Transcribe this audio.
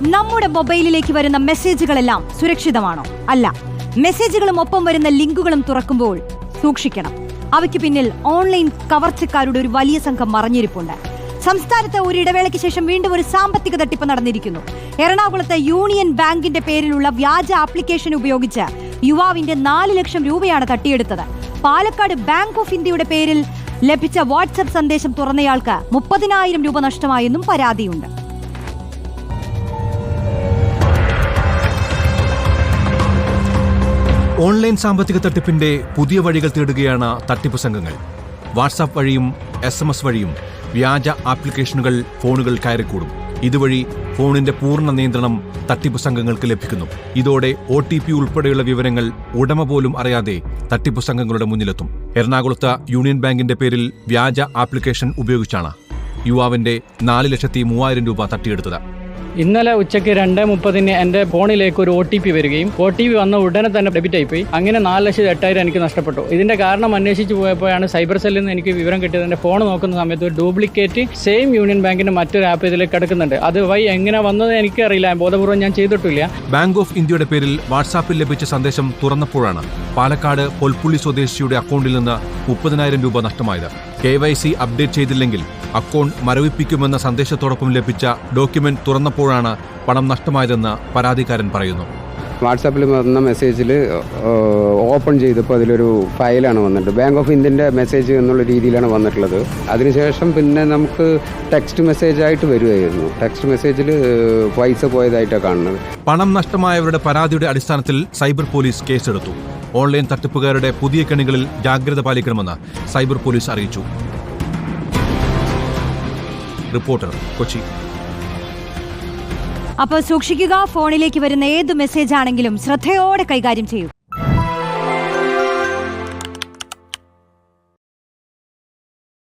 നമ്മുടെ മൊബൈലിലേക്ക് വരുന്ന മെസ്സേജുകളെല്ലാം സുരക്ഷിതമാണോ? അല്ല. മെസ്സേജുകളും ഒപ്പം വരുന്ന ലിങ്കുകളും തുറക്കുമ്പോൾ സൂക്ഷിക്കണം. അവയ്ക്ക് പിന്നിൽ ഓൺലൈൻ കവർച്ചക്കാരുടെ ഒരു വലിയ സംഘം മറഞ്ഞിരിപ്പുണ്ട്. സംസ്ഥാനത്ത് ഒരു ഇടവേളയ്ക്ക് ശേഷം വീണ്ടും ഒരു സാമ്പത്തിക തട്ടിപ്പ് നടന്നിരിക്കുന്നു. എറണാകുളത്തെ യൂണിയൻ ബാങ്കിന്റെ പേരിലുള്ള വ്യാജ ആപ്ലിക്കേഷൻ ഉപയോഗിച്ച് യുവാവിന്റെ നാല് ലക്ഷം രൂപയാണ് തട്ടിയെടുത്തത്. പാലക്കാട് ബാങ്ക് ഓഫ് ഇന്ത്യയുടെ പേരിൽ ലഭിച്ച വാട്സപ്പ് സന്ദേശം തുറന്നയാൾക്ക് മുപ്പതിനായിരം രൂപ നഷ്ടമായെന്നും പരാതിയുണ്ട്. ഓൺലൈൻ സാമ്പത്തിക തട്ടിപ്പിന്റെ പുതിയ വഴികൾ തേടുകയാണ് തട്ടിപ്പ് സംഘങ്ങൾ. വാട്സാപ്പ് വഴിയും എസ് എം എസ് വഴിയും വ്യാജ ആപ്ലിക്കേഷനുകൾ ഫോണുകൾ കയറിക്കൂടും. ഇതുവഴി ഫോണിന്റെ പൂർണ നിയന്ത്രണം തട്ടിപ്പ് സംഘങ്ങൾക്ക് ലഭിക്കുന്നു. ഇതോടെ ഒ ടി പി ഉൾപ്പെടെയുള്ള വിവരങ്ങൾ ഉടമ പോലും അറിയാതെ തട്ടിപ്പ് സംഘങ്ങളുടെ മുന്നിലെത്തും. എറണാകുളത്ത് യൂണിയൻ ബാങ്കിന്റെ പേരിൽ വ്യാജ ആപ്ലിക്കേഷൻ ഉപയോഗിച്ചാണ് യുവാവിന്റെ നാല് ലക്ഷത്തി മൂവായിരം രൂപ തട്ടിയെടുത്തത്. ഇന്നലെ ഉച്ചയ്ക്ക് രണ്ട് മുപ്പതിന് എന്റെ ഫോണിലേക്ക് ഒരു ഒ ടി പി വരികയും ഒ ടി പി വന്ന ഉടനെ തന്നെ ഡെബിറ്റ് ആയിപ്പോയി. അങ്ങനെ നാല് ലക്ഷത്തി എട്ടായിരം എനിക്ക് നഷ്ടപ്പെട്ടു. ഇതിന്റെ കാരണം അന്വേഷിച്ച് പോയപ്പോഴാണ് സൈബർ സെല്ലിൽ നിന്ന് എനിക്ക് വിവരം കിട്ടിയത്. എന്റെ ഫോൺ നോക്കുന്ന സമയത്ത് ഒരു ഡ്യൂപ്ലിക്കേറ്റ് സെയിം യൂണിയൻ ബാങ്കിന്റെ മറ്റൊരു ആപ്പ് ഇതിലേക്ക് കിടക്കുന്നുണ്ട്. അത് വൈ എങ്ങനെ വന്നത് എനിക്കറിയില്ല. ബോധപൂർവം ഞാൻ ചെയ്തിട്ടില്ല. ബാങ്ക് ഓഫ് ഇന്ത്യയുടെ പേരിൽ വാട്സാപ്പിൽ ലഭിച്ച സന്ദേശം തുറന്നപ്പോഴാണ് പാലക്കാട് പൊൽപ്പുള്ളി സ്വദേശിയുടെ അക്കൗണ്ടിൽ നിന്ന് മുപ്പതിനായിരം രൂപ നഷ്ടമായത്. കെ വൈ സി അപ്ഡേറ്റ് ചെയ്തില്ലെങ്കിൽ അക്കൗണ്ട് മരവിപ്പിക്കുമെന്ന സന്ദേശത്തോടൊപ്പം ലഭിച്ച ഡോക്യുമെന്റ് തുറന്നപ്പോഴാണ് പണം നഷ്ടമായതെന്ന് പരാതിക്കാരൻ പറയുന്നു. വാട്സാപ്പിൽ വന്ന മെസ്സേജിൽ ഓപ്പൺ ചെയ്തപ്പോൾ അതിലൊരു ഫയലാണ് വന്നിട്ട്. ബാങ്ക് ഓഫ് ഇന്ത്യന്റെ മെസ്സേജ് എന്നുള്ള രീതിയിലാണ് വന്നിട്ടുള്ളത്. അതിനുശേഷം പിന്നെ നമുക്ക് ടെക്സ്റ്റ് മെസ്സേജ് ആയിട്ട് വരുമായിരുന്നു ടെക്സ്റ്റ് മെസ്സേജിൽ പൈസ പോയതായിട്ടാണ് കാണുന്നത്. പണം നഷ്ടമായവരുടെ പരാതിയുടെ അടിസ്ഥാനത്തിൽ സൈബർ പോലീസ് കേസെടുത്തു. ഓൺലൈൻ തട്ടിപ്പുകാരുടെ പുതിയ കെണികളിൽ ജാഗ്രത പാലിക്കണമെന്ന് സൈബർ പോലീസ് അറിയിച്ചു. റിപ്പോർട്ടർ കൊച്ചി. അപ്പോൾ സൂക്ഷിക്കുക ഫോണിലേക്ക് വരുന്ന ഏത് മെസ്സേജ് ആണെങ്കിലും ശ്രദ്ധയോടെ കൈകാര്യം ചെയ്യൂ.